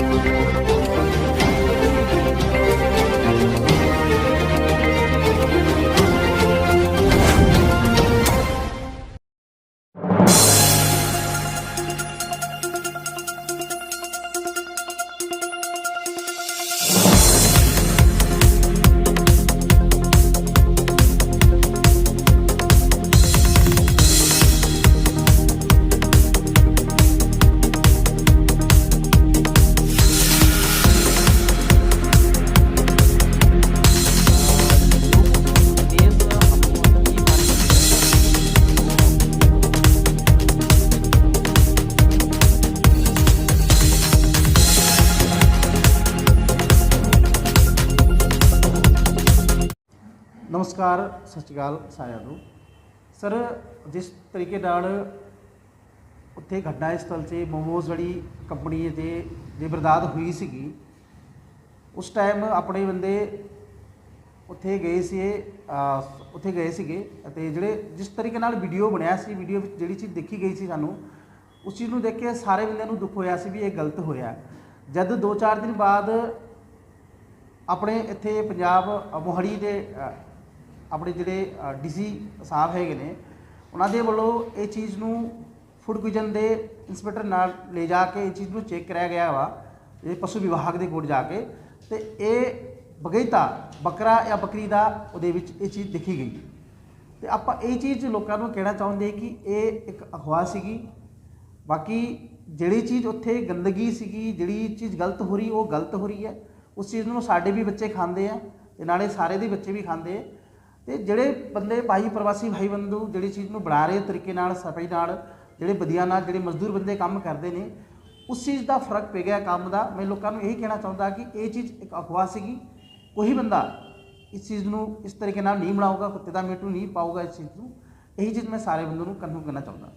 Música ਨਮਸਕਾਰ ਸਤਿ ਸ਼੍ਰੀ ਅਕਾਲ ਸਾਰਿਆਂ ਨੂੰ। ਸਰ ਜਿਸ ਤਰੀਕੇ ਨਾਲ ਉੱਥੇ ਘਟਨਾ ਸਥਲ 'ਤੇ ਮੋਮੋਜ਼ ਜਿਹੜੀ ਕੰਪਨੀ ਦੇ ਦੀ ਬਰਦਾਦ ਹੋਈ ਸੀਗੀ ਉਸ ਟਾਈਮ ਆਪਣੇ ਬੰਦੇ ਉੱਥੇ ਗਏ ਸੀ ਉੱਥੇ ਗਏ ਸੀਗੇ ਅਤੇ ਜਿਹੜੇ ਜਿਸ ਤਰੀਕੇ ਨਾਲ ਵੀਡੀਓ ਬਣਿਆ ਸੀ ਵੀਡੀਓ ਵਿੱਚ ਜਿਹੜੀ ਚੀਜ਼ ਦੇਖੀ ਗਈ ਸੀ ਸਾਨੂੰ ਉਸ ਚੀਜ਼ ਨੂੰ ਦੇਖ ਕੇ ਸਾਰੇ ਬੰਦਿਆਂ ਨੂੰ ਦੁੱਖ ਹੋਇਆ ਸੀ ਵੀ ਇਹ ਗਲਤ ਹੋਇਆ। ਜਦ 2-4 ਦਿਨ ਬਾਅਦ ਆਪਣੇ ਇੱਥੇ ਪੰਜਾਬ ਅ, ਮੋਹਾਲੀ ਦੇ ਆਪਣੇ ਜਿਹੜੇ ਡੀਸੀ ਸਾਹਿਬ ਹੈਗੇ ਨੇ, ਉਹਨਾਂ ਦੇ ਵੱਲੋਂ ਇਹ ਚੀਜ਼ ਨੂੰ ਫੂਡ ਕੁਇਜ਼ਨ ਦੇ ਇੰਸਪੈਕਟਰ ਨਾਲ ਲੈ ਜਾ ਕੇ ਇਹ ਚੀਜ਼ ਨੂੰ ਚੈੱਕ ਕਰਾਇਆ ਗਿਆ ਵਾ, ਇਹ ਪਸ਼ੂ ਵਿਭਾਗ ਦੇ ਕੋਲ ਜਾ ਕੇ, ਤੇ ਇਹ ਬਗੈਤਾ ਬੱਕਰਾ ਜਾਂ ਬੱਕਰੀ ਦਾ ਉਹਦੇ ਵਿੱਚ ਇਹ ਚੀਜ਼ ਦਿਖੀ ਗਈ। ਤੇ ਆਪਾਂ ਇਹ ਚੀਜ਼ ਲੋਕਾਂ ਨੂੰ ਕਹਿਣਾ ਚਾਹੁੰਦੇ ਕਿ ਇਹ ਇੱਕ ਅਫਵਾਹ ਸੀਗੀ। ਬਾਕੀ ਜਿਹੜੀ ਚੀਜ਼ ਉੱਥੇ ਗੰਦਗੀ ਸੀਗੀ, ਜਿਹੜੀ ਚੀਜ਼ ਗਲਤ ਹੋ ਰਹੀ, ਉਹ ਗਲਤ ਹੋ ਰਹੀ ਹੈ। ਉਸ ਚੀਜ਼ ਨੂੰ ਸਾਡੇ ਵੀ ਬੱਚੇ ਖਾਂਦੇ ਆ, ਤੇ ਨਾਲੇ ਸਾਰੇ ਦੇ ਬੱਚੇ ਵੀ ਖਾਂਦੇ ਆ। ਤੇ ਜਿਹੜੇ ਬੰਦੇ ਭਾਈ ਪ੍ਰਵਾਸੀ ਭਾਈ ਬੰਦੂ ਜਿਹੜੀ ਚੀਜ਼ ਨੂੰ ਬਣਾ ਰਹੇ ਤਰੀਕੇ ਨਾਲ, ਸਫ਼ਾਈ ਨਾਲ, ਜਿਹੜੇ ਵਧੀਆ ਨਾਲ, ਜਿਹੜੇ ਮਜ਼ਦੂਰ ਬੰਦੇ ਕੰਮ ਕਰਦੇ ਨੇ, ਉਸ ਚੀਜ਼ ਦਾ ਫ਼ਰਕ ਪੈ ਗਿਆ ਕੰਮ ਦਾ। ਮੈਂ ਲੋਕਾਂ ਨੂੰ ਇਹੀ ਕਹਿਣਾ ਚਾਹੁੰਦਾ ਕਿ ਇਹ ਚੀਜ਼ ਇੱਕ ਅਫਵਾਹ ਸੀਗੀ। ਕੋਈ ਬੰਦਾ ਇਸ ਚੀਜ਼ ਨੂੰ ਇਸ ਤਰੀਕੇ ਨਾਲ ਨਹੀਂ ਬਣਾਊਗਾ, ਕੁੱਤੇ ਦਾ ਮੀਟ ਨਹੀਂ ਪਾਊਗਾ ਇਸ ਚੀਜ਼ ਨੂੰ। ਇਹੀ ਚੀਜ਼ ਮੈਂ ਸਾਰੇ ਬੰਦੇ ਨੂੰ ਕਨਫਰਮ ਕਰਨਾ ਚਾਹੁੰਦਾ।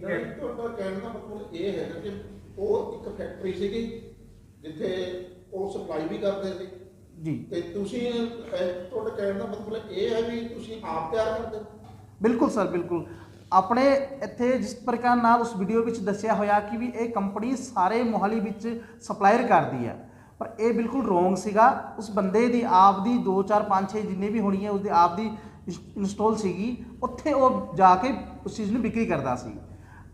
ਤੁਹਾਡਾ ਕਹਿਣ ਦਾ ਮਤਲਬ ਇਹ ਹੈ ਕਿ ਉਹ ਇੱਕ ਫੈਕਟਰੀ ਸੀਗੀ, ਜਿੱਥੇ ਉਹ ਸਪਲਾਈ ਵੀ ਕਰਦੇ ਸੀ। ਜੀ। ਤੇ ਤੁਸੀਂ ਤੁਹਾਡਾ ਕਹਿਣ ਦਾ ਮਤਲਬ ਇਹ ਹੈ ਵੀ ਤੁਸੀਂ ਆਪ ਤਿਆਰ ਕਰਦੇ ਹੋ? ਬਿਲਕੁਲ ਸਰ ਬਿਲਕੁਲ। ਆਪਣੇ ਇੱਥੇ ਜਿਸ ਪ੍ਰਕਾਰ ਨਾਲ ਉਸ ਵੀਡੀਓ ਵਿੱਚ ਦੱਸਿਆ ਹੋਇਆ ਕਿ ਵੀ ਇਹ ਕੰਪਨੀ ਸਾਰੇ ਮੋਹਾਲੀ ਵਿੱਚ ਸਪਲਾਇਰ ਕਰਦੀ ਹੈ ਪਰ ਇਹ ਬਿਲਕੁਲ ਰੋਂਗ ਸੀਗਾ। ਉਸ ਬੰਦੇ ਦੀ ਆਪ ਦੀ 2 4 5 6 ਜਿੰਨੇ ਵੀ ਹੋਣੀ ਹੈ ਉਸਦੀ ਆਪ ਦੀ ਇੰਸਟਾਲ ਸੀਗੀ। ਉੱਥੇ ਉਹ ਜਾ ਕੇ ਉਸ ਚੀਜ਼ ਨੂੰ ਵਿਕਰੀ ਕਰਦਾ ਸੀ।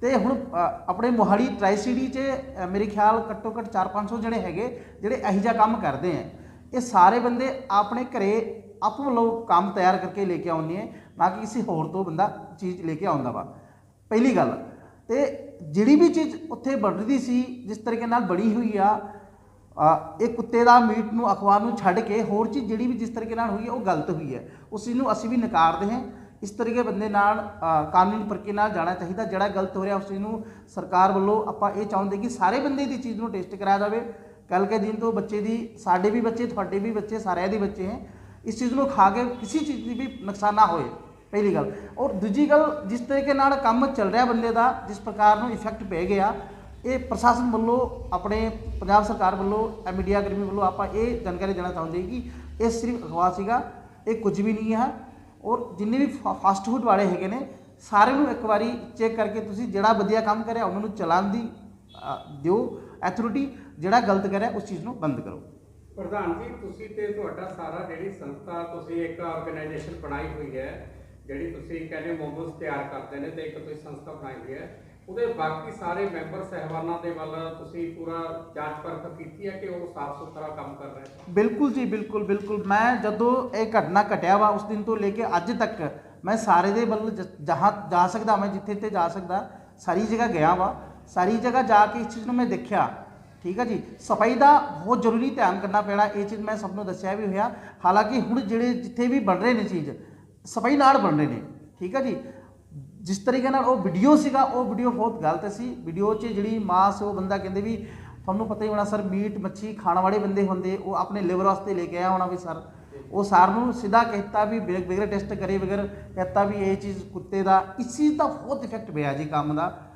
ਤੇ ਹੁਣ ਅ, ਆਪਣੇ ਮੋਹਾਲੀ ਟਰਾਈ ਸਿਟੀ 'ਚ ਅ, ਮੇਰੇ ਖਿਆਲ ਘੱਟੋ ਘੱਟ 4-500 ਜਿਹੜੇ ਹੈਗੇ ਜਿਹੜੇ ਇਹੋ ਜਿਹਾ ਕੰਮ ਕਰਦੇ ਆ ਇਹ ਸਾਰੇ ਬੰਦੇ ਆਪਣੇ ਘਰੇ ਆਪ ਵੱਲੋਂ ਕੰਮ ਤਿਆਰ ਕਰਕੇ ਲੈ ਕੇ ਆਉਂਦੇ ਹੈ, ਨਾ ਕਿ ਕਿਸੇ ਹੋਰ ਤੋਂ ਬੰਦਾ ਚੀਜ਼ ਲੈ ਕੇ ਆਉਂਦਾ ਵਾ। ਪਹਿਲੀ ਗੱਲ, ਤੇ ਜਿਹੜੀ ਵੀ ਚੀਜ਼ ਉੱਥੇ ਬਣਦੀ ਸੀ, ਜਿਸ ਤਰੀਕੇ ਨਾਲ ਬਣੀ ਹੋਈ ਆ ਇਹ ਕੁੱਤੇ ਦਾ, ਮੀਟ ਨੂੰ, ਅਖਬਾਰ ਨੂੰ ਛੱਡ ਕੇ ਹੋਰ ਚੀਜ਼ ਜਿਹੜੀ ਵੀ ਜਿਸ ਤਰੀਕੇ ਨਾਲ ਹੋਈ ਹੈ ਉਹ ਗਲਤ ਹੋਈ ਹੈ ਉਸ ਚੀਜ਼ ਨੂੰ ਅਸੀਂ ਵੀ ਨਕਾਰਦੇ ਹਾਂ। ਇਸ ਤਰੀਕੇ ਬੰਦੇ ਨਾਲ ਕਾਨੂੰਨੀ ਪ੍ਰਕਿਰਿਆ ਨਾਲ ਜਾਣਾ ਚਾਹੀਦਾ, ਜਿਹੜਾ ਗਲਤ ਹੋ ਰਿਹਾ ਉਸ ਚੀਜ਼ ਨੂੰ ਸਰਕਾਰ ਵੱਲੋਂ ਆਪਾਂ ਇਹ ਚਾਹੁੰਦੇ ਕਿ ਸਾਰੇ ਬੰਦੇ ਦੀ ਚੀਜ਼ ਨੂੰ ਟੈਸਟ ਕਰਾਇਆ ਜਾਵੇ। ਕੱਲ ਕੇ ਦਿਨ ਤੋਂ ਬੱਚੇ ਦੀ, ਸਾਡੇ ਵੀ ਬੱਚੇ, ਤੁਹਾਡੇ ਵੀ ਬੱਚੇ, ਸਾਰਿਆਂ ਦੇ ਬੱਚੇ ਹੈ, ਇਸ ਚੀਜ਼ ਨੂੰ ਖਾ ਕੇ ਕਿਸੇ ਚੀਜ਼ ਦੀ ਵੀ ਨੁਕਸਾਨ ਨਾ ਹੋਏ, ਪਹਿਲੀ ਗੱਲ। ਔਰ ਦੂਜੀ ਗੱਲ, ਜਿਸ ਤਰੀਕੇ ਨਾਲ ਕੰਮ ਚੱਲ ਰਿਹਾ ਬੰਦੇ ਦਾ, ਜਿਸ ਪ੍ਰਕਾਰ ਨੂੰ ਇਫੈਕਟ ਪੈ ਗਿਆ, ਇਹ ਪ੍ਰਸ਼ਾਸਨ ਵੱਲੋਂ, ਆਪਣੇ ਪੰਜਾਬ ਸਰਕਾਰ ਵੱਲੋਂ ਮੀਡੀਆ ਕਰਮੀ ਵੱਲੋਂ ਆਪਾਂ ਇਹ ਜਾਣਕਾਰੀ ਦੇਣਾ ਚਾਹੁੰਦੇ ਕਿ ਇਹ ਸਿਰਫ ਅਖਬਾਰ ਸੀਗਾ, ਇਹ ਕੁਝ ਵੀ ਨਹੀਂ ਹੈ। ਔਰ ਜਿੰਨੇ ਵੀ ਫਾ- ਫਾਸਟ ਫੂਡ ਵਾਲੇ ਹੈਗੇ ਨੇ, ਸਾਰਿਆਂ ਨੂੰ ਇੱਕ ਵਾਰੀ ਚੈੱਕ ਕਰਕੇ ਤੁਸੀਂ ਜਿਹੜਾ ਵਧੀਆ ਕੰਮ ਕਰਿਆ, ਉਹਨਾਂ ਨੂੰ ਚਲਾਉਣ ਦੀ ਦਿਓ ਐਥੋਰਿਟੀ ਜਿਹੜਾ ਗਲਤ ਕਰਿਆ ਉਸ ਚੀਜ਼ ਨੂੰ ਬੰਦ ਕਰੋ। ਪ੍ਰਧਾਨ ਜੀ ਤੁਸੀਂ ਤੇ ਤੁਹਾਡਾ ਸਾਰਾ ਜਿਹੜੀ ਸੰਸਥਾ ਤੁਸੀਂ ਇੱਕ ਆਰਗੇਨਾਈਜੇਸ਼ਨ ਬਣਾਈ ਹੋਈ ਹੈ ਜਿਹੜੀ ਤੁਸੀਂ ਕਹਿੰਦੇ ਮੋਮੋਸ ਤਿਆਰ ਕਰਦੇ ਨੇ ਤੇ ਇੱਕ ਤੁਸੀਂ ਸੰਸਥਾ ਬਣਾਈ ਹੋਈ ਹੈ ਉਹਦੇ ਬਾਕੀ ਸਾਰੇ ਮੈਂਬਰ ਸਹਿਬਾਨਾਂ ਦੇ ਵੱਲ ਤੁਸੀਂ ਪੂਰਾ ਜਾਂਚ ਪਰਖ ਕੀਤੀ ਹੈ ਕਿ ਉਹ ਸਾਫ਼ ਸੁਥਰਾ ਕੰਮ ਕਰ ਰਹੇ ਨੇ? ਬਿਲਕੁਲ ਜੀ ਬਿਲਕੁਲ ਬਿਲਕੁਲ। ਮੈਂ ਜਦੋਂ ਇਹ ਘਟਨਾ ਘਟਿਆ ਵਾ ਉਸ ਦਿਨ ਤੋਂ ਲੈ ਕੇ ਅੱਜ ਤੱਕ ਮੈਂ ਸਾਰੇ ਦੇ ਵੱਲ ਜ- ਜਹਾਂ ਜਾ ਸਕਦਾ ਮੈਂ ਜਿੱਥੇ ਤੇ ਜਾ ਸਕਦਾ ਸਾਰੀ ਜਗ੍ਹਾ ਗਿਆ ਵਾ। ਸਾਰੀ ਜਗ੍ਹਾ ਜਾ ਕੇ ਇਸ ਚੀਜ਼ ਨੂੰ ਮੈਂ ਦੇਖਿਆ। ਠੀਕ ਹੈ ਜੀ? ਸਫ਼ਾਈ ਦਾ ਬਹੁਤ ਜ਼ਰੂਰੀ ਧਿਆਨ ਕਰਨਾ ਪੈਣਾ, ਇਹ ਚੀਜ਼ ਮੈਂ ਸਭ ਨੂੰ ਦੱਸਿਆ ਵੀ ਹੋਇਆ। ਹਾਲਾਂਕਿ ਹੁਣ ਜਿਹੜੇ ਜਿੱਥੇ ਵੀ ਬਣ ਰਹੇ ਨੇ ਚੀਜ਼, ਸਫ਼ਾਈ ਨਾਲ ਬਣ ਰਹੇ ਨੇ, ਠੀਕ ਹੈ ਜੀ? ਜਿਸ ਤਰੀਕੇ ਨਾਲ ਉਹ ਵੀਡੀਓ ਸੀਗਾ, ਉਹ ਵੀਡੀਓ ਬਹੁਤ ਗਲਤ ਸੀ। ਵੀਡੀਓ 'ਚ ਜਿਹੜੀ ਮਾਂ ਸੀ ਉਹ ਬੰਦਾ ਕਹਿੰਦੇ ਵੀ, ਤੁਹਾਨੂੰ ਪਤਾ ਹੀ ਹੋਣਾ ਸਰ ਮੀਟ, ਮੱਛੀ ਖਾਣ ਵਾਲੇ ਬੰਦੇ ਹੁੰਦੇ, ਉਹ ਆਪਣੇ ਲਿਵਰ ਵਾਸਤੇ ਲੈ ਕੇ ਆਇਆ ਹੋਣਾ ਵੀ ਸਰ ਉਹ ਸਾਰ ਨੂੰ ਸਿੱਧਾ ਕਹਿਤਾ ਵੀ ਬੇ- ਟੈਸਟ ਕਰੇ ਬਗੈਰ, ਕਹਿਤਾ ਵੀ ਇਹ ਚੀਜ਼ ਕੁੱਤੇ ਦਾ, ਇਸ ਚੀਜ਼ ਦਾ ਬਹੁਤ ਇਫੈਕਟ ਪਿਆ ਜੀ ਕੰਮ ਦਾ।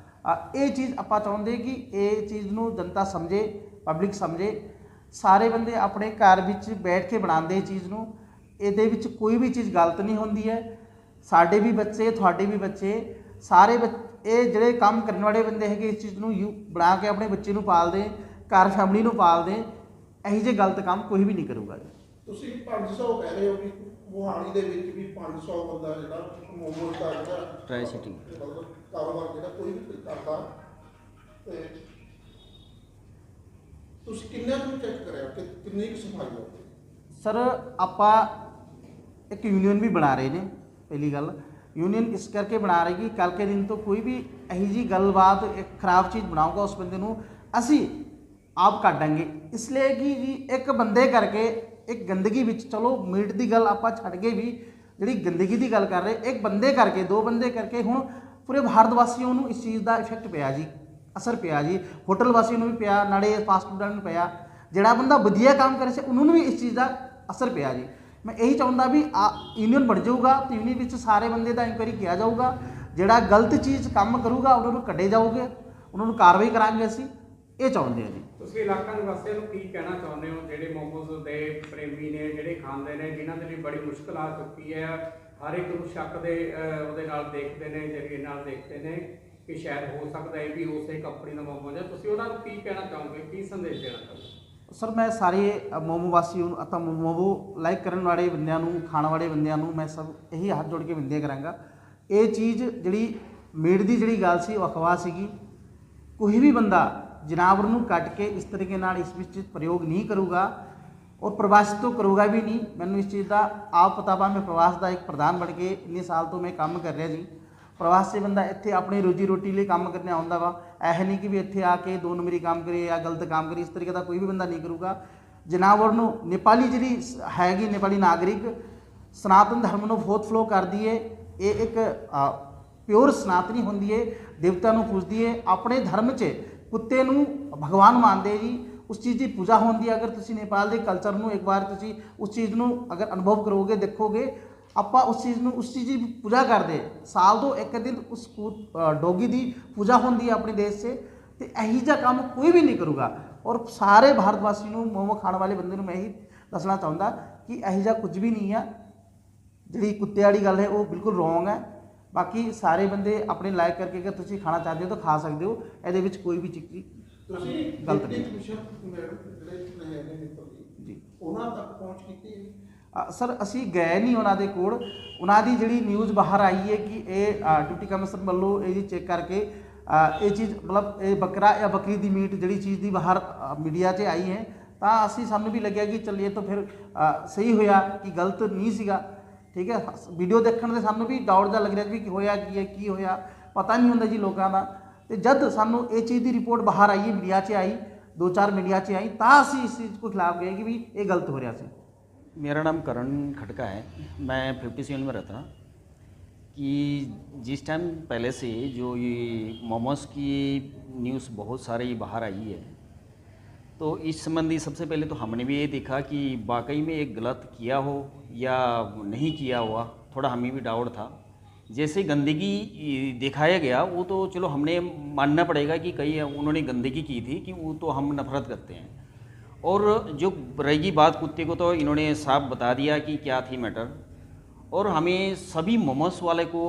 ਇਹ ਚੀਜ਼ ਆਪਾਂ ਚਾਹੁੰਦੇ ਕਿ ਇਹ ਚੀਜ਼ ਨੂੰ ਜਨਤਾ ਸਮਝੇ ਪਬਲਿਕ ਸਮਝੇ। ਸਾਰੇ ਬੰਦੇ ਆਪਣੇ ਘਰ ਵਿੱਚ ਬੈਠ ਕੇ ਬਣਾਉਂਦੇ ਇਹ ਚੀਜ਼ ਨੂੰ। ਇਹਦੇ ਵਿੱਚ ਕੋਈ ਵੀ ਚੀਜ਼ ਗਲਤ ਨਹੀਂ ਹੁੰਦੀ ਹੈ। ਸਾਡੇ ਵੀ ਬੱਚੇ, ਤੁਹਾਡੇ ਵੀ ਬੱਚੇ, ਸਾਰੇ ਬੱਚ- ਇਹ ਜਿਹੜੇ ਕੰਮ ਕਰਨ ਵਾਲੇ ਬੰਦੇ ਹੈਗੇ ਇਸ ਚੀਜ਼ ਨੂੰ ਯੂ, ਬਣਾ ਕੇ ਆਪਣੇ ਬੱਚੇ ਨੂੰ ਪਾਲਦੇ, ਘਰ ਫੈਮਿਲੀ ਨੂੰ ਪਾਲਦੇ, ਇਹੋ ਜਿਹੇ ਗਲਤ ਕੰਮ ਕੋਈ ਵੀ ਨਹੀਂ ਕਰੂਗਾ। ਜੀ ਤੁਸੀਂ 500 ਕਹਿ ਰਹੇ ਹੋ ਵੀ ਮੋਹਾਲੀ ਦੇ ਵਿੱਚ ਵੀ 500 ਬੰਦਾ ਜਿਹੜਾ ਮੋਮੋਸ ਦਾ ਜਿਹੜਾ ਟਰਾਈ ਸਿਟੀ ਕਾਰੋਬਾਰ ਜਿਹੜਾ ਕੋਈ ਵੀ ਕਰਦਾ ਤੇ ਤੁਸੀਂ ਕਿੰਨੇ ਨੂੰ ਚੈੱਕ ਕਰਿਆ ਕਿ ਕਿੰਨੀ ਕੁ ਸਫ਼ਾਈ ਹੈ? ਸਰ ਆਪਾਂ ਇੱਕ ਯੂਨੀਅਨ ਵੀ ਬਣਾ ਰਹੇ ਨੇ ਪਹਿਲੀ ਗੱਲ। ਯੂਨੀਅਨ ਇਸ ਕਰਕੇ ਬਣਾ ਰਹੇ ਕਿ ਕੱਲ ਕੇ ਦਿਨ ਤੋਂ ਕੋਈ ਵੀ ਇਹੀ ਜੀ ਗੱਲਬਾਤ ਇੱਕ ਖਰਾਬ ਚੀਜ਼ ਬਣਾਊਗਾ ਉਸ ਬੰਦੇ ਨੂੰ ਅਸੀਂ ਆਪ ਕੱਢਾਂਗੇ ਇਸ ਲਈ ਕਿ ਜੀ ਇੱਕ ਬੰਦੇ ਕਰਕੇ ਇੱਕ ਗੰਦਗੀ ਵਿੱਚ, ਚਲੋ ਮੀਟ ਦੀ ਗੱਲ ਆਪਾਂ ਛੱਡ ਕੇ ਵੀ ਜਿਹੜੀ ਗੰਦਗੀ ਦੀ ਗੱਲ ਕਰ ਰਹੇ, ਇੱਕ ਬੰਦੇ ਕਰਕੇ, ਦੋ ਬੰਦੇ ਕਰਕੇ ਹੁਣ ਪੂਰੇ ਭਾਰਤ ਵਾਸੀਆਂ ਨੂੰ ਇਸ ਚੀਜ਼ ਦਾ ਇਫੈਕਟ ਪਿਆ ਜੀ, ਅਸਰ ਪਿਆ ਜੀ। ਹੋਟਲ ਵਾਸੀਆਂ ਨੂੰ ਵੀ ਪਿਆ, ਨਾਲੇ ਫਾਸਟ ਫੂਡਾਂ ਨੂੰ ਪਿਆ। ਜਿਹੜਾ ਬੰਦਾ ਵਧੀਆ ਕੰਮ ਕਰੇ ਸੀ, ਉਹਨਾਂ ਨੂੰ ਵੀ ਇਸ ਚੀਜ਼ ਦਾ ਅਸਰ ਪਿਆ ਜੀ। ਮੈਂ ਇਹੀ ਚਾਹੁੰਦਾ ਵੀ ਯੂਨੀਅਨ ਬਣ ਜਾਊਗਾ ਤੇ ਯੂਨੀਅਨ ਵਿੱਚ ਸਾਰੇ ਬੰਦੇ ਦਾ ਇਨਕੁਆਇਰੀ ਕੀਤਾ ਜਾਊਗਾ। ਜਿਹੜਾ ਗਲਤ ਚੀਜ਼ ਕੰਮ ਕਰੂਗਾ, ਉਹਨਾਂ ਨੂੰ ਕੱਢੇ ਜਾਊਗੇ, ਉਹਨਾਂ ਨੂੰ ਕਾਰਵਾਈ ਕਰਾਂਗੇ ਅਸੀਂ, ਇਹ ਚਾਹੁੰਦੇ ਹਾਂ ਜੀ। ਤੁਸੀਂ ਇਲਾਕਾ ਨਿਵਾਸੀਆਂ ਨੂੰ ਕੀ ਕਹਿਣਾ ਚਾਹੁੰਦੇ ਹੋ? ਜਿਹੜੇ ਮੋਮੋਜ਼ ਦੇ ਪ੍ਰੇਮੀ ਨੇ, ਜਿਹੜੇ ਖਾਂਦੇ ਨੇ, ਜਿਨ੍ਹਾਂ ਦੇ ਲਈ ਬੜੀ ਮੁਸ਼ਕਲ ਆ ਚੁੱਕੀ ਹੈ। ਹਰ ਇੱਕ ਨੂੰ ਸ਼ੱਕ ਦੇ ਉਹਦੇ ਨਾਲ ਦੇਖਦੇ ਨੇ, ਜਰੀਏ ਨਾਲ ਦੇਖਦੇ ਨੇ ਕਿ ਸ਼ਾਇਦ ਹੋ ਸਕਦਾ ਇਹ ਵੀ ਉਸੇ ਕੰਪਨੀ ਦਾ ਮੋਮੋਸ ਹੈ। ਤੁਸੀਂ ਉਹਨਾਂ ਨੂੰ ਕੀ ਕਹਿਣਾ ਚਾਹੋਗੇ? ਕੀ ਸੰਦੇਸ਼ ਦੇਣਾ ਚਾਹੋਗੇ? ਸਰ, ਮੈਂ ਸਾਰੇ ਮੋਮੋ ਵਾਸੀਆਂ ਨੂੰ ਅਤੇ ਮੋਮੋ ਲਾਈਕ ਕਰਨ ਵਾਲੇ ਬੰਦਿਆਂ ਨੂੰ, ਖਾਣ ਵਾਲੇ ਬੰਦਿਆਂ ਨੂੰ ਮੈਂ ਸਭ ਇਹੀ ਹੱਥ ਜੋੜ ਕੇ ਬੇਨਤੀ ਕਰਾਂਗਾ। ਇਹ ਚੀਜ਼ ਜਿਹੜੀ ਮੇੜ ਦੀ ਜਿਹੜੀ ਗੱਲ ਸੀ, ਉਹ ਅਖਵਾ ਸੀਗੀ। ਕੋਈ ਵੀ ਬੰਦਾ ਜਨਾਵਰ ਨੂੰ ਕੱਟ ਕੇ ਇਸ ਤਰੀਕੇ ਨਾਲ ਇਸ ਵਿੱਚ ਪ੍ਰਯੋਗ ਨਹੀਂ ਕਰੂਗਾ ਔਰ ਪ੍ਰਵਾਸ ਤੋਂ ਕਰੂਗਾ ਵੀ ਨਹੀਂ ਮੈਨੂੰ ਇਸ ਚੀਜ਼ ਦਾ ਆਪ ਪਤਾ ਵਾ ਮੈਂ ਪ੍ਰਵਾਸ ਦਾ ਇੱਕ ਪ੍ਰਧਾਨ ਬਣ ਕੇ ਇੰਨੇ ਸਾਲ ਤੋਂ ਮੈਂ ਕੰਮ ਕਰ ਰਿਹਾ ਜੀ ਪ੍ਰਵਾਸ 'ਚ ਬੰਦਾ ਇੱਥੇ ਆਪਣੀ ਰੋਜੀ ਰੋਟੀ ਲਈ ਕੰਮ ਕਰਨੇ ਆਉਂਦਾ ਵਾ ਇਹ ਨਹੀਂ ਕਿ ਵੀ ਇੱਥੇ ਆ ਕੇ ਦੋ ਨੰਬਰੀ ਕੰਮ ਕਰੇ ਜਾਂ ਗਲਤ ਕੰਮ ਕਰੇ ਇਸ ਤਰੀਕੇ ਦਾ ਕੋਈ ਵੀ ਬੰਦਾ ਨਹੀਂ ਕਰੂਗਾ ਜਨਾਵਰ ਨੂੰ ਨੇਪਾਲੀ ਜਿਹੜੀ ਸ- ਹੈਗੀ ਨੇਪਾਲੀ ਨਾਗਰਿਕ ਸਨਾਤਨ ਧਰਮ ਨੂੰ ਬਹੁਤ ਫਲੋ ਕਰਦੀ ਏ ਇਹ ਇੱਕ ਪਿਓਰ ਸਨਾਤਨੀ ਹੁੰਦੀ ਏ ਦੇਵਤਾ ਨੂੰ ਪੂਜਦੀ ਏ ਆਪਣੇ ਧਰਮ 'ਚ ਕੁੱਤੇ ਨੂੰ ਭਗਵਾਨ ਮੰਨਦੇ ਜੀ, ਉਸ ਚੀਜ਼ ਦੀ ਪੂਜਾ ਹੁੰਦੀ ਹੈ ਅਗਰ ਤੁਸੀਂ ਨੇਪਾਲ ਦੇ ਕਲਚਰ ਨੂੰ ਇੱਕ ਵਾਰ ਤੁਸੀਂ ਉਸ ਚੀਜ਼ ਨੂੰ ਅਗਰ ਅਨੁਭਵ ਕਰੋਗੇ, ਦੇਖੋਗੇ, ਆਪਾਂ ਉਸ ਚੀਜ਼ ਨੂੰ, ਉਸ ਚੀਜ਼ ਦੀ ਪੂਜਾ ਕਰਦੇ। ਸਾਲ ਤੋਂ ਇੱਕ ਦਿਨ ਉਸ ਡੋਗੀ ਦੀ ਪੂਜਾ ਹੁੰਦੀ ਹੈ ਆਪਣੇ ਦੇਸ਼ 'ਚ ਤੇ ਇਹੀ ਜਿਹਾ ਕੰਮ ਕੋਈ ਵੀ ਨਹੀਂ ਕਰੂਗਾ। ਔਰ ਸਾਰੇ ਭਾਰਤ ਵਾਸੀ ਨੂੰ ਮੋਮੋ ਖਾਣ ਵਾਲੇ ਬੰਦੇ ਨੂੰ ਮੈਂ ਇਹੀ ਦੱਸਣਾ ਚਾਹੁੰਦਾ ਕਿ ਇਹੋ ਜਿਹਾ ਕੁਝ ਵੀ ਨਹੀਂ ਆ। ਜਿਹੜੀ ਕੁੱਤੇ ਵਾਲੀ ਗੱਲ ਹੈ, ਉਹ ਬਿਲਕੁਲ ਰੋਂਗ ਹੈ। ਬਾਕੀ ਸਾਰੇ ਬੰਦੇ ਆਪਣੇ ਲਾਇਕ ਕਰਕੇ ਅਗਰ ਤੁਸੀਂ ਖਾਣਾ ਚਾਹਦੇ ਹੋ ਤਾਂ ਖਾ ਸਕਦੇ ਹੋ ਇਹਦੇ ਵਿੱਚ ਕੋਈ ਵੀ ਚੀਜ਼ ਤੁਸੀਂ ਗਲਤ ਨਹੀਂ। ਜੀ। ਉਹਨਾਂ ਤੱਕ ਪਹੁੰਚ ਕੀਤੀ ਸਰ ਅਸੀਂ ਗਏ ਨਹੀਂ ਉਹਨਾਂ ਦੇ ਕੋਲ। ਉਹਨਾਂ ਦੀ ਜਿਹੜੀ ਨਿਊਜ਼ ਬਾਹਰ ਆਈ ਹੈ ਕਿ ਇਹ ਡਿਪਟੀ ਕਮਿਸ਼ਨਰ ਵੱਲੋਂ ਇਹ ਜੀ ਚੈੱਕ ਕਰਕੇ ਇਹ ਚੀਜ਼ ਮਤਲਬ ਇਹ ਬੱਕਰਾ ਜਾਂ ਬੱਕਰੀ ਦੀ ਮੀਟ ਜਿਹੜੀ ਚੀਜ਼ ਦੀ ਬਾਹਰ ਮੀਡੀਆ 'ਚ ਆਈ ਹੈ। ਤਾਂ ਅਸੀਂ ਸਾਨੂੰ ਵੀ ਲੱਗਿਆ ਕਿ ਚੱਲੀਏ ਤਾਂ ਫਿਰ ਸਹੀ ਹੋਇਆ ਕਿ ਗਲਤ ਨਹੀਂ ਸੀਗਾ। ਠੀਕ ਹੈ ਵੀਡੀਓ ਦੇਖਣ ਦੇ ਸਾਨੂੰ ਵੀ ਡਾਊਟ ਜਿਹਾ ਲੱਗ ਰਿਹਾ ਸੀ ਵੀ ਕਿ ਹੋਇਆ ਕੀ ਹੈ ਕੀ ਹੋਇਆ ਪਤਾ ਨਹੀਂ ਹੁੰਦਾ ਜੀ ਲੋਕਾਂ ਦਾ ਤੇ ਜਦ ਸਾਨੂੰ ਇਹ ਚੀਜ਼ ਦੀ ਰਿਪੋਰਟ ਬਾਹਰ ਆਈ ਹੈ ਮੀਡੀਆ 'ਚ ਆਈ ਦੋ ਚਾਰ ਮੀਡੀਆ 'ਚ ਆਈ ਤਾਂ ਅਸੀਂ ਇਸ ਚੀਜ਼ को ਖਿਲਾਫ ਗਏ ਕਿ ਵੀ ਇਹ ਗਲਤ ਹੋ ਰਿਹਾ ਸੀ मेरा नाम करण खटका है मैं फिफ्टी सेवन में रहता कि जिस टाइम पहले से जो ये मोमोस की न्यूज़ बहुत सारे ये बाहर आई है तो इस संबंधी सबसे पहले तो हमने भी ये देखा कि वाकई में एक गलत किया हो या नहीं किया हुआ, थोड़ा हमें भी डाउट था। जैसे गंदगी दिखाया गया, वो तो चलो हमने मानना पड़ेगा कि कई उन्होंने गंदगी की थी कि वो तो हम नफरत करते हैं। और जो रहेगी बात कुत्ते को तो इन्होंने साफ़ बता दिया कि क्या थी मैटर। और हमें सभी मोमोस वाले को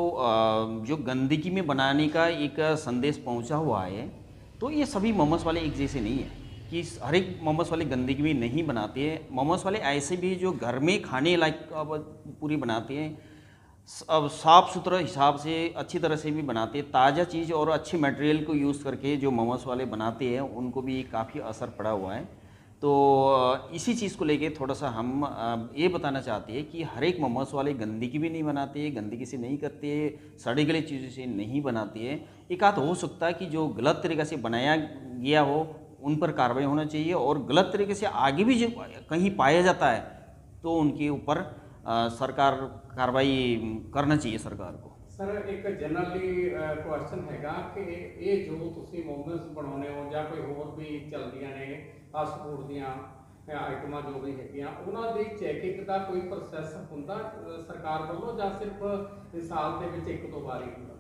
जो गंदगी में बनाने का एक संदेश पहुँचा हुआ है तो ये सभी मोमोस वाले एक जैसे नहीं है। कि हर एक मोमोस वाले गंदगी भी नहीं बनाते हैं। मोमोस वाले ऐसे भी जो घर में खाने लायक अब पूरी बनाते हैं अब साफ़ सुथरा हिसाब से अच्छी तरह से भी बनाते हैं। ताज़ा चीज़ और अच्छे मटेरियल को यूज़ करके जो मोमोस वाले बनाते हैं, उनको भी काफ़ी असर पड़ा हुआ है। तो इसी चीज़ को लेके थोड़ा सा हम ये बताना चाहते हैं कि हर एक मोमोस वाले गंदगी भी नहीं बनाते गंदगी से नहीं करते सड़ी गली चीज़ों से नहीं बनाते हैं। एक आध हो सकता है कि जो गलत तरीक़े से बनाया गया हो उन पर कार्रवाई होना चाहिए और गलत तरीके से आगे भी जो कहीं पाया जाता है तो उनके ऊपर अ, सरकार कार्रवाई करना चाहिए सरकार को ਸਰ ਇੱਕ ਜਨਰਲੀ ਕੁਐਸਚਨ ਹੈਗਾ ਕਿ ਇਹ ਜੋ ਤੁਸੀਂ ਮੋਮੋਸ ਬਣਾਉਨੇ ਹੋ ਜਾਂ ਕੋਈ ਹੋਰ ਵੀ ਚੱਲਦੀਆਂ ਨੇ ਫਾਸਟ ਫੂਡ ਦੀਆਂ ਅ, ਆਈਟਮਾਂ ਜੋ ਵੀ ਹੈਗੀਆਂ ਉਹਨਾਂ ਦੀ ਚੈਕਿੰਗ ਦਾ ਕੋਈ ਪ੍ਰੋਸੈਸ ਹੁੰਦਾ ਅ, ਸਰਕਾਰ ਵੱਲੋਂ ਜਾਂ ਸਿਰਫ ਸਾਲ ਦੇ ਵਿੱਚ ਇੱਕ ਦੋ ਵਾਰ ਹੀ ਹੁੰਦਾ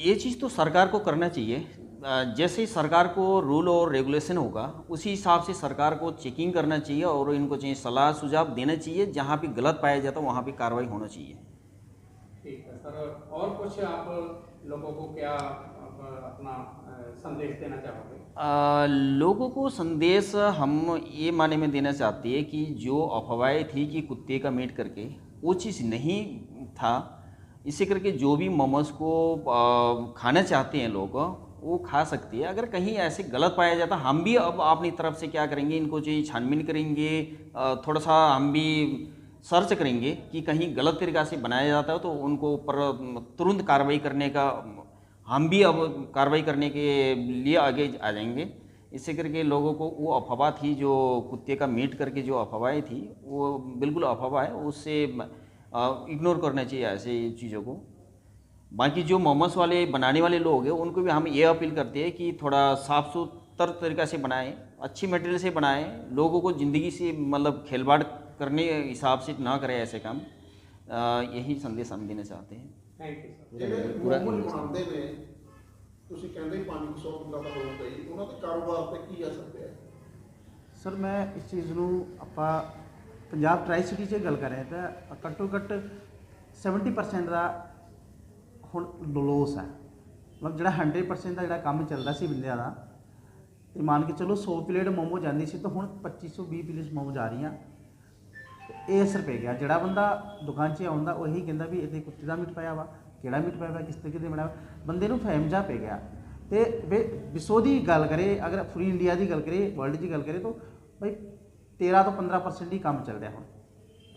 ये चीज़ तो सरकार को करना चाहिए अ, जैसे ही सरकार को रूल और रेगुलेशन होगा उसी हिसाब से सरकार को चेकिंग करना चाहिए और इनको चाहिए सलाह सुझाव देना चाहिए जहाँ भी गलत पाया जाता है वहाँ पर कार्रवाई होना चाहिए। ठीक है सर और कुछ आप लोगों को क्या अपना संदेश देना चाहोगे? लोगों को संदेश हम ये माने में देना चाहते हैं कि जो अफवाहें थी कि कुत्ते का मीट करके वो चीज़ नहीं था। इसी करके जो भी मोमोज को खाना चाहते हैं लोग वो खा सकती है। अगर कहीं ऐसे गलत पाया जाता हम भी अब अपनी तरफ़ से क्या करेंगे, इनको जो छानबीन करेंगे थोड़ा सा हम भी सर्च करेंगे कि कहीं गलत तरीक़ा से बनाया जाता है तो उनको ऊपर तुरंत कार्रवाई करने का, हम भी अब कार्रवाई करने के लिए आगे आ जाएँगे। इससे करके लोगों को वो अफवाह थी जो कुत्ते का मीट करके जो अफवाहें थी, वो बिल्कुल अफवाह है, उससे इग्नोर करना चाहिए ऐसे चीज़ों को। बाकी जो मोमोस वाले बनाने वाले लोग हैं उनको भी हम ये अपील करते हैं कि थोड़ा साफ़ सुथरा तरीक़ा से बनाएं अच्छी मटेरियल से बनाएं लोगों को ज़िंदगी से मतलब खेलवाड़ करने के हिसाब से ना करें ऐसे काम अ, यही संदेश हम देना चाहते हैं ਥੈਂਕ ਯੂ ਸਰ ਜਿਹੜੇ ਪੂਰਾ ਮੋਮੋਜ਼ ਬਣਾਉਂਦੇ ਨੇ ਤੁਸੀਂ ਕਹਿੰਦੇ 500 ਬੰਦਾ ਤਾਂ ਹੋਊਗਾ ਹੀ ਉਹਨਾਂ ਦੇ ਕਾਰੋਬਾਰ ਤੇ ਕੀ ਅਸਰ ਪਿਆ ਸਰ ਮੈਂ ਇਸ ਚੀਜ਼ ਨੂੰ ਆਪਾਂ ਪੰਜਾਬ ਟਰਾਈ ਸਿਟੀ 'ਚ ਗੱਲ ਕਰ ਰਹੇ ਤਾਂ ਘੱਟੋ ਘੱਟ 70% ਦਾ ਹੁਣ ਲੋਸ ਹੈ। ਮਤਲਬ ਜਿਹੜਾ 100% ਦਾ ਜਿਹੜਾ ਕੰਮ ਚੱਲਦਾ ਸੀ ਬੰਦਿਆਂ ਦਾ, ਤੇ ਮੰਨ ਕੇ ਚਲੋ 100 ਪਲੇਟ ਮੋਮੋ ਜਾਂਦੀ ਸੀ, ਤਾਂ ਹੁਣ 2520 ਪਲੇਟ ਮੋਮੋ ਜਾ ਰਹੀਆਂ। ਇਹ ਅਸਰ ਪੈ ਗਿਆ। ਜਿਹੜਾ ਬੰਦਾ ਦੁਕਾਨ 'ਚ ਆਉਂਦਾ, ਉਹੀ ਕਹਿੰਦਾ ਵੀ ਇਹਦੇ ਕੁੱਤੇ ਦਾ ਮੀਟ ਪਾਇਆ ਵਾ, ਕਿਹੜਾ ਮੀਟ ਪਾਇਆ ਵਾ, ਕਿਸ ਤਰੀਕੇ ਦੇ ਬਣਾਇਆ ਵਾ। ਬੰਦੇ ਨੂੰ ਫਹਿਮ ਜਾ ਪੈ ਗਿਆ। ਤੇ ਵੇ ਵਿਸ਼ੋ ਦੀ ਗੱਲ ਕਰੇ, ਅਗਰ ਫਰੀ ਇੰਡੀਆ ਦੀ ਗੱਲ ਕਰੇ ਵਰਲਡ ਦੀ ਗੱਲ ਕਰੇ, ਤਾਂ ਭਾਈ 13 ਤੋਂ 15% ਹੀ ਕੰਮ ਚੱਲ ਰਿਹਾ ਹੁਣ।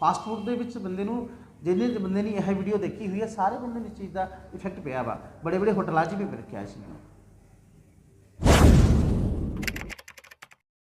ਫਾਸਟ ਫੂਡ ਦੇ ਵਿੱਚ ਬੰਦੇ ਨੂੰ ਜਿਹਨੇ ਬੰਦੇ ਨੇ ਇਹ ਵੀਡੀਓ ਦੇਖੀ ਹੋਈ ਹੈ, ਸਾਰੇ ਬੰਦੇ ਨੂੰ ਇਸ ਚੀਜ਼ ਦਾ ਇਫੈਕਟ ਪਿਆ ਵਾ। ਬੜੇ ਬੜੇ ਹੋਟਲਾਂ 'ਚ ਵੀ ਰੱਖਿਆ ਇਸ ਨੂੰ